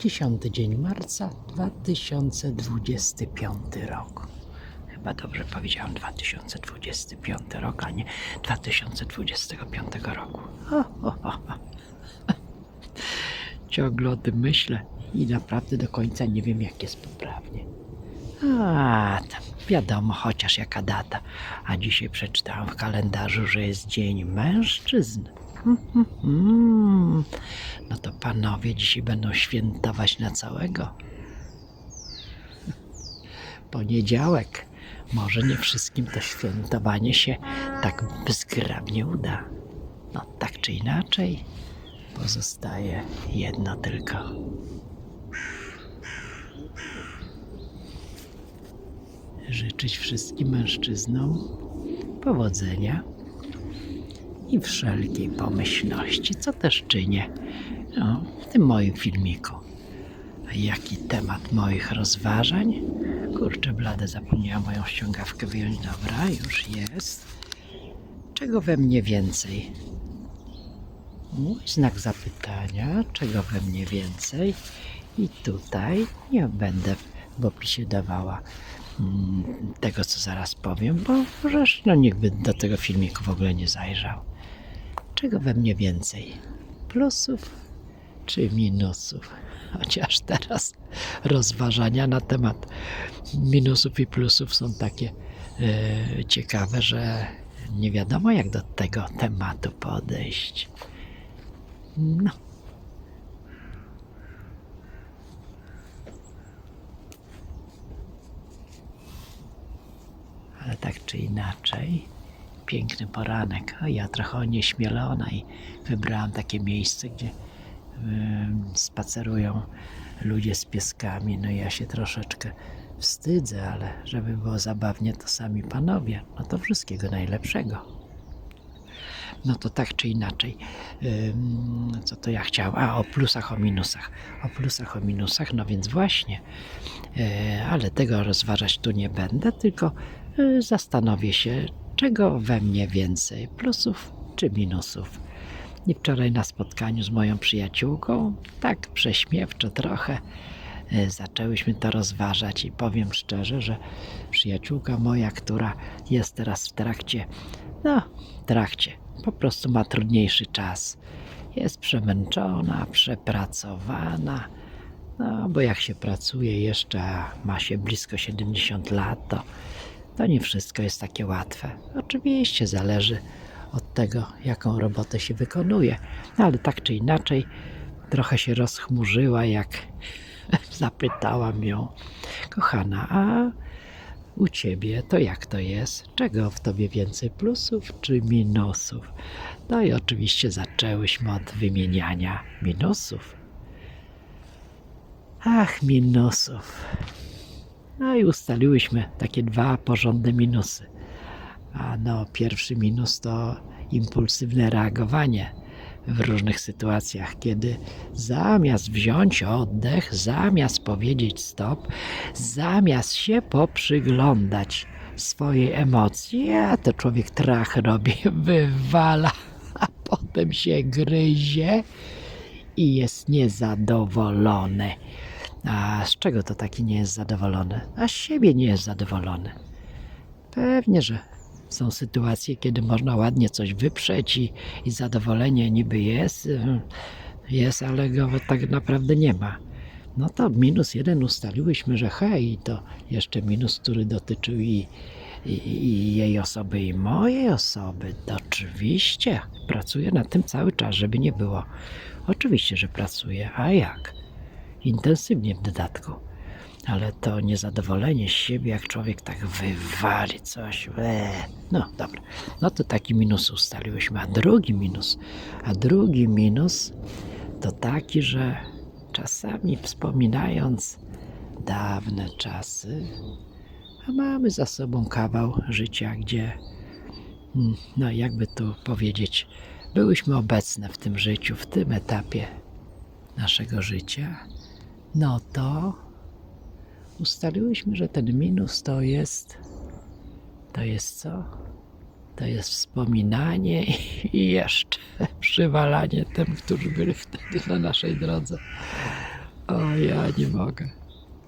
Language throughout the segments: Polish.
10 dzień marca 2025 rok. Chyba dobrze powiedziałem 2025 rok, a nie 2025 roku. O, o, o, o. Ciągle o tym myślę i naprawdę do końca nie wiem, jak jest poprawnie. A, tam wiadomo, chociaż jaka data. A dzisiaj przeczytałam w kalendarzu, że jest Dzień Mężczyzn. Hmm, hmm, hmm. No panowie dzisiaj będą świętować na całego. Poniedziałek. Może nie wszystkim to świętowanie się tak bezgrabnie uda. No tak czy inaczej, pozostaje jedno tylko. Życzyć wszystkim mężczyznom powodzenia i wszelkiej pomyślności, co też czynię no, w tym moim filmiku. A jaki temat moich rozważań? Kurczę, blade, zapomniałam moją ściągawkę wyjąć. Dobra, już jest. Czego we mnie więcej? Mój znak zapytania, czego we mnie więcej? I tutaj nie będę w opisie dawała mm, tego, co zaraz powiem, bo możesz, no nikt by do tego filmiku w ogóle nie zajrzał. Czego we mnie więcej? Plusów czy minusów? Chociaż teraz rozważania na temat minusów i plusów są takie e, ciekawe, że nie wiadomo jak do tego tematu podejść. No. Ale tak czy inaczej, piękny poranek. A ja trochę onieśmielona i wybrałam takie miejsce, gdzie spacerują ludzie z pieskami. No ja się troszeczkę wstydzę, ale żeby było zabawnie, to sami panowie. No to wszystkiego najlepszego. No to tak czy inaczej, co to ja chciałem? A, o plusach, o minusach. O plusach, o minusach, no więc właśnie. E, ale tego rozważać tu nie będę, tylko e, zastanowię się, czego we mnie więcej, plusów czy minusów. I wczoraj na spotkaniu z moją przyjaciółką, tak prześmiewczo trochę, e, zaczęłyśmy to rozważać i powiem szczerze, że przyjaciółka moja, która jest teraz w trakcie, no, trakcie, po prostu ma trudniejszy czas. Jest przemęczona, przepracowana, no, bo jak się pracuje jeszcze, ma się blisko 70 lat, to, to nie wszystko jest takie łatwe. Oczywiście zależy od tego, jaką robotę się wykonuje, no, ale tak czy inaczej, trochę się rozchmurzyła, jak zapytałam ją, kochana, a u ciebie to jak to jest? Czego w tobie więcej plusów czy minusów? No i oczywiście zaczęłyśmy od wymieniania minusów. Ach, minusów. No i ustaliłyśmy takie dwa porządne minusy. A no, pierwszy minus to impulsywne reagowanie w różnych sytuacjach, kiedy zamiast wziąć oddech, zamiast powiedzieć stop, zamiast się poprzyglądać swojej emocji, a to człowiek trach robi, wywala, a potem się gryzie i jest niezadowolony. A z czego to taki nie jest zadowolony? A z siebie nie jest zadowolony. Pewnie, że są sytuacje, kiedy można ładnie coś wyprzeć i, i zadowolenie niby jest, y, jest, ale go tak naprawdę nie ma. No to minus jeden ustaliłyśmy, że hej, to jeszcze minus, który dotyczył i, i, i jej osoby, i mojej osoby. To oczywiście pracuję nad tym cały czas, żeby nie było. Oczywiście, że pracuję. A jak? Intensywnie w dodatku ale to niezadowolenie z siebie, jak człowiek tak wywali coś. Eee. No dobra, no to taki minus ustaliłyśmy. A drugi minus, a drugi minus to taki, że czasami wspominając dawne czasy, a mamy za sobą kawał życia, gdzie, mm, no jakby tu powiedzieć, byłyśmy obecne w tym życiu, w tym etapie naszego życia, no to ustaliłyśmy, że ten minus to jest, to jest co? To jest wspominanie i jeszcze przywalanie tym, którzy byli wtedy na naszej drodze. O, ja nie mogę.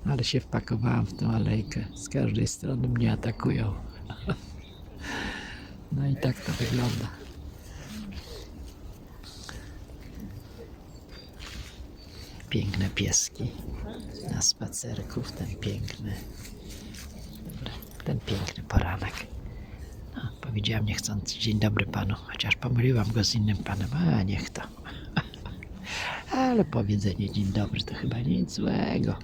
Ale się wpakowałem w tę alejkę. Z każdej strony mnie atakują. No i tak to wygląda. Piękne pieski na spacerku w ten piękny, ten piękny poranek. No, powiedziałem niechcący dzień dobry panu, chociaż pomyliłam go z innym panem, a niech to. Ale powiedzenie dzień dobry to chyba nic złego,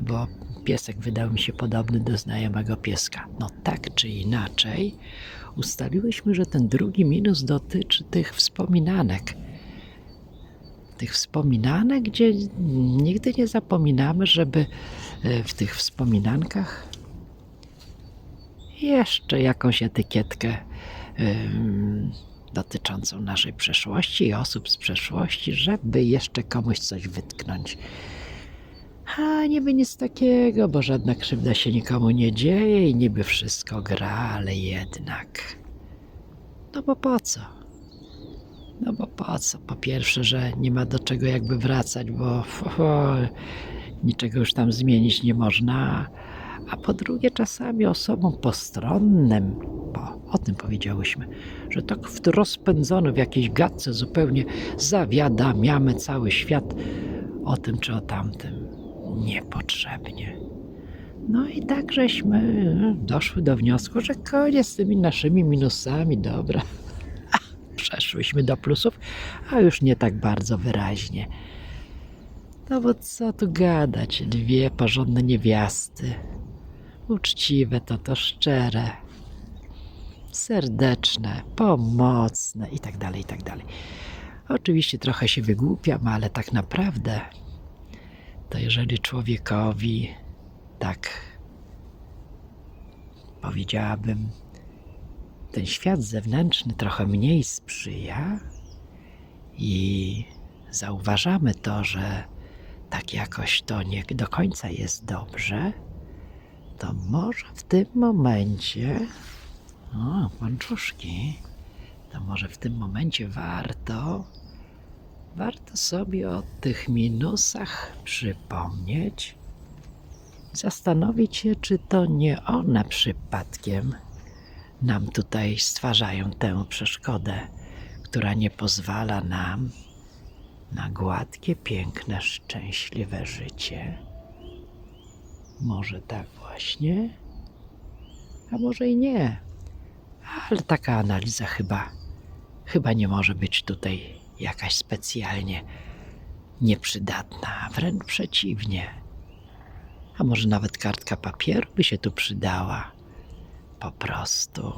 bo piesek wydał mi się podobny do znajomego pieska. No tak czy inaczej, ustaliłyśmy, że ten drugi minus dotyczy tych wspominanek. Tych wspominanek, gdzie nigdy nie zapominamy, żeby e, w tych wspominankach jeszcze jakąś etykietkę ym, dotyczącą naszej przeszłości i osób z przeszłości, żeby jeszcze komuś coś wytknąć. A niby nic takiego, bo żadna krzywda się nikomu nie dzieje i niby wszystko gra, ale jednak. No bo po co? No bo po co? Po pierwsze, że nie ma do czego jakby wracać, bo niczego już tam zmienić nie można. A po drugie, czasami osobom postronnym, bo o tym powiedziałyśmy, że tak rozpędzony w jakiejś gadce zupełnie zawiadamiamy cały świat o tym czy o tamtym. Niepotrzebnie. No i tak żeśmy doszły do wniosku, że koniec z tymi naszymi minusami, dobra. Przeszłyśmy do plusów, a już nie tak bardzo wyraźnie. No bo co tu gadać, dwie porządne niewiasty. Uczciwe to to szczere, serdeczne, pomocne i tak dalej, i tak dalej. Oczywiście trochę się wygłupiam, ale tak naprawdę to jeżeli człowiekowi tak powiedziałabym, ten świat zewnętrzny trochę mniej sprzyja i zauważamy to, że tak jakoś to nie do końca jest dobrze, to może w tym momencie, o, pączuszki, to może w tym momencie warto, warto sobie o tych minusach przypomnieć, zastanowić się, czy to nie one przypadkiem nam tutaj stwarzają tę przeszkodę, która nie pozwala nam na gładkie, piękne, szczęśliwe życie. Może tak właśnie, a może i nie. Ale taka analiza chyba, chyba nie może być tutaj jakaś specjalnie nieprzydatna, wręcz przeciwnie. A może nawet kartka papieru by się tu przydała. Po prostu.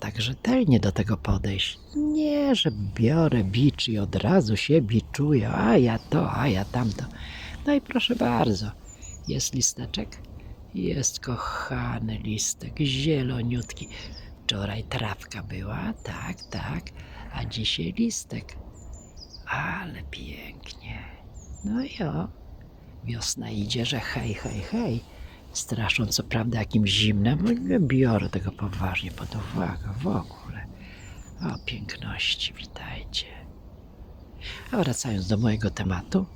tak rzetelnie do tego podejść. Nie, że biorę bicz i od razu się biczuję, a ja to, a ja tamto. No i proszę bardzo, jest listeczek? Jest kochany listek, zieloniutki. Wczoraj trawka była, tak, tak, a dzisiaj listek. Ale pięknie. No i o, wiosna idzie, że hej, hej, hej. Straszą co prawda jakimś zimnem, ale nie biorę tego poważnie pod uwagę w ogóle. O piękności, witajcie. A wracając do mojego tematu,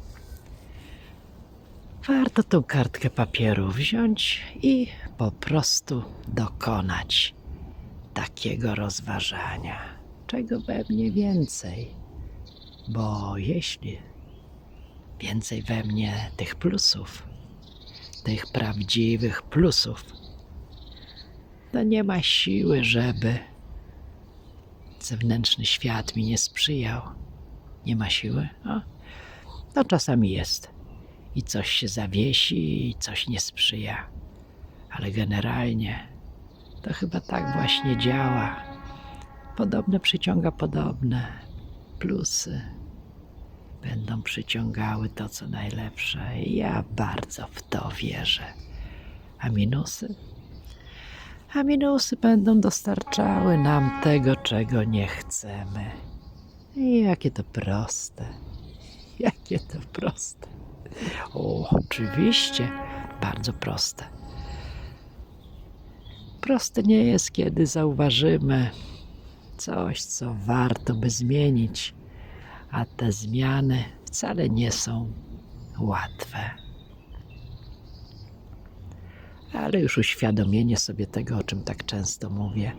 warto tą kartkę papieru wziąć i po prostu dokonać takiego rozważania. Czego we mnie więcej? Bo jeśli więcej we mnie tych plusów, tych prawdziwych plusów, to nie ma siły, żeby zewnętrzny świat mi nie sprzyjał. Nie ma siły? O, no czasami jest. I coś się zawiesi, i coś nie sprzyja. Ale generalnie to chyba tak właśnie działa. Podobne przyciąga podobne. Plusy będą przyciągały to, co najlepsze. Ja bardzo w to wierzę. A minusy? A minusy będą dostarczały nam tego, czego nie chcemy. I jakie to proste. Jakie to proste. O, oczywiście, bardzo proste. Proste nie jest, kiedy zauważymy coś, co warto by zmienić, a te zmiany wcale nie są łatwe. Ale już uświadomienie sobie tego, o czym tak często mówię,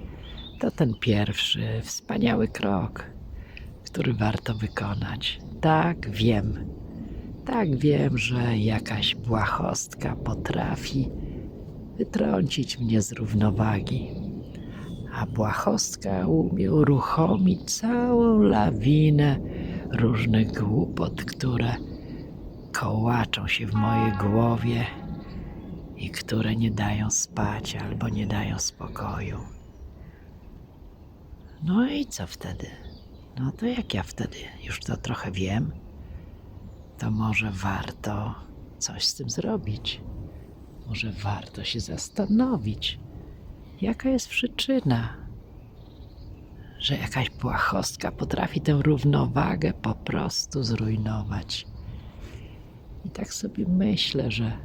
to ten pierwszy, wspaniały krok, który warto wykonać. Tak, wiem. Tak, wiem, że jakaś błahostka potrafi wytrącić mnie z równowagi. A błahostka umie uruchomić całą lawinę różnych głupot, które kołaczą się w mojej głowie i które nie dają spać albo nie dają spokoju. No i co wtedy? No to jak ja wtedy już to trochę wiem, to może warto coś z tym zrobić. Może warto się zastanowić, jaka jest przyczyna, że jakaś błahostka potrafi tę równowagę po prostu zrujnować. I tak sobie myślę, że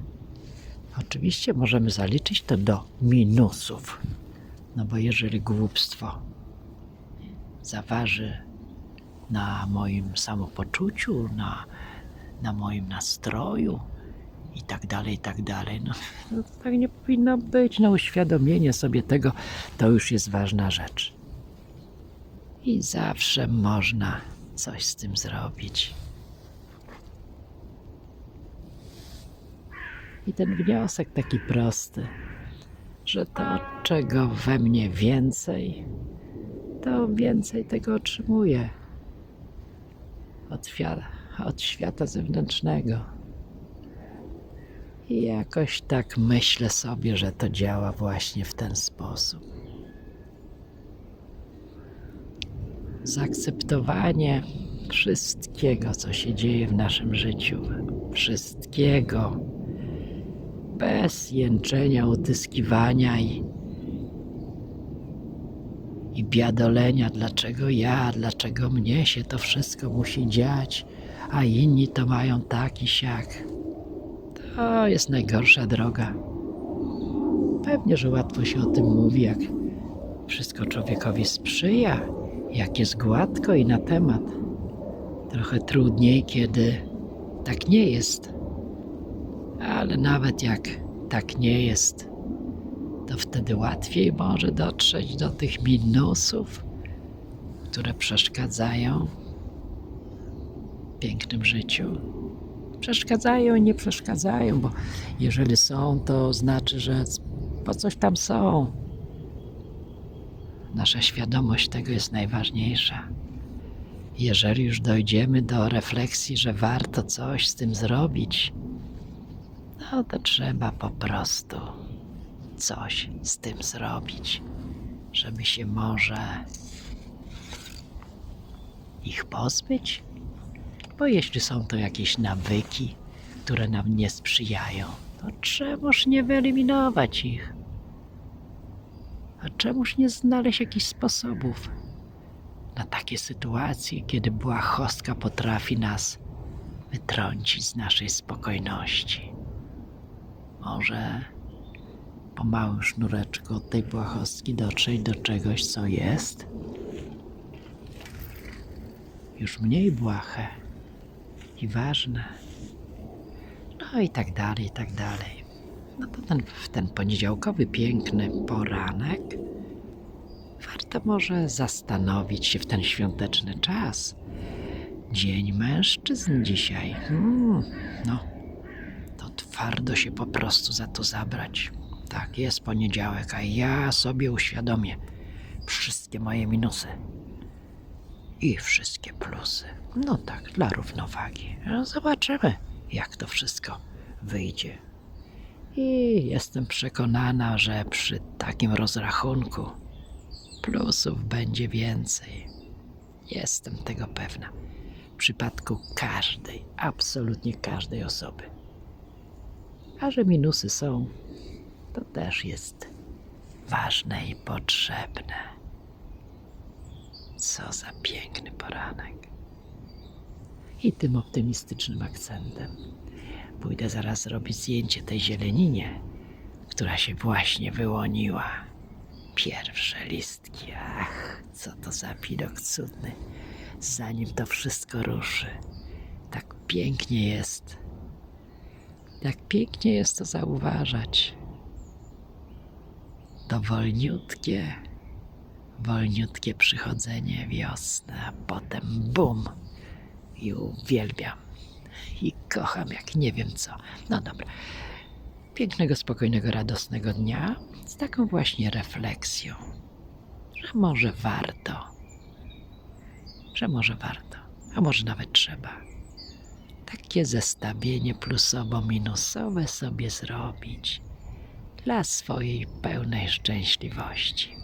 oczywiście możemy zaliczyć to do minusów. No bo jeżeli głupstwo zaważy na moim samopoczuciu, na, na moim nastroju i tak dalej, i tak dalej. No, no tak nie powinno być. No uświadomienie sobie tego to już jest ważna rzecz. I zawsze można coś z tym zrobić. I ten wniosek taki prosty, że to czego we mnie więcej, to więcej tego otrzymuję od, świata, od świata zewnętrznego. I jakoś tak myślę sobie, że to działa właśnie w ten sposób. Zaakceptowanie wszystkiego, co się dzieje w naszym życiu, wszystkiego, bez jęczenia, utyskiwania i, i biadolenia, dlaczego ja, dlaczego mnie się to wszystko musi dziać, a inni to mają tak i siak. To jest najgorsza droga. Pewnie, że łatwo się o tym mówi, jak wszystko człowiekowi sprzyja, jak jest gładko i na temat. Trochę trudniej, kiedy tak nie jest. Ale nawet jak tak nie jest, to wtedy łatwiej może dotrzeć do tych minusów, które przeszkadzają w pięknym życiu. Przeszkadzają i nie przeszkadzają, bo jeżeli są, to znaczy, że po coś tam są. Nasza świadomość tego jest najważniejsza. Jeżeli już dojdziemy do refleksji, że warto coś z tym zrobić, no to trzeba po prostu coś z tym zrobić, żeby się może ich pozbyć. Bo jeśli są to jakieś nawyki, które nam nie sprzyjają, to czemuż nie wyeliminować ich? A czemuż nie znaleźć jakichś sposobów na takie sytuacje, kiedy błahostka potrafi nas wytrącić z naszej spokojności? Może po małym sznureczku od tej błahostki dotrzeć do czegoś, co jest już mniej błahe i ważne. No i tak dalej, i tak dalej. No to ten, w ten poniedziałkowy, piękny poranek warto może zastanowić się w ten świąteczny czas. Dzień mężczyzn dzisiaj. Hmm, no, to twardo się po prostu za to zabrać. Tak, jest poniedziałek, a ja sobie uświadomię wszystkie moje minusy i wszystkie plusy. No tak, dla równowagi. No zobaczymy, jak to wszystko wyjdzie. I jestem przekonana, że przy takim rozrachunku plusów będzie więcej. Jestem tego pewna. W przypadku każdej, absolutnie każdej osoby. A że minusy są, to też jest ważne i potrzebne. Co za piękny poranek. I tym optymistycznym akcentem pójdę zaraz robić zdjęcie tej zieleninie, która się właśnie wyłoniła. Pierwsze listki, ach, co to za widok cudny. Zanim to wszystko ruszy, tak pięknie jest. Jak pięknie jest to zauważać. To wolniutkie, wolniutkie przychodzenie wiosny, a potem bum i uwielbiam i kocham jak nie wiem co. No dobra. Pięknego, spokojnego, radosnego dnia z taką właśnie refleksją, że może warto, że może warto, a może nawet trzeba takie zestawienie plusowo-minusowe sobie zrobić dla swojej pełnej szczęśliwości.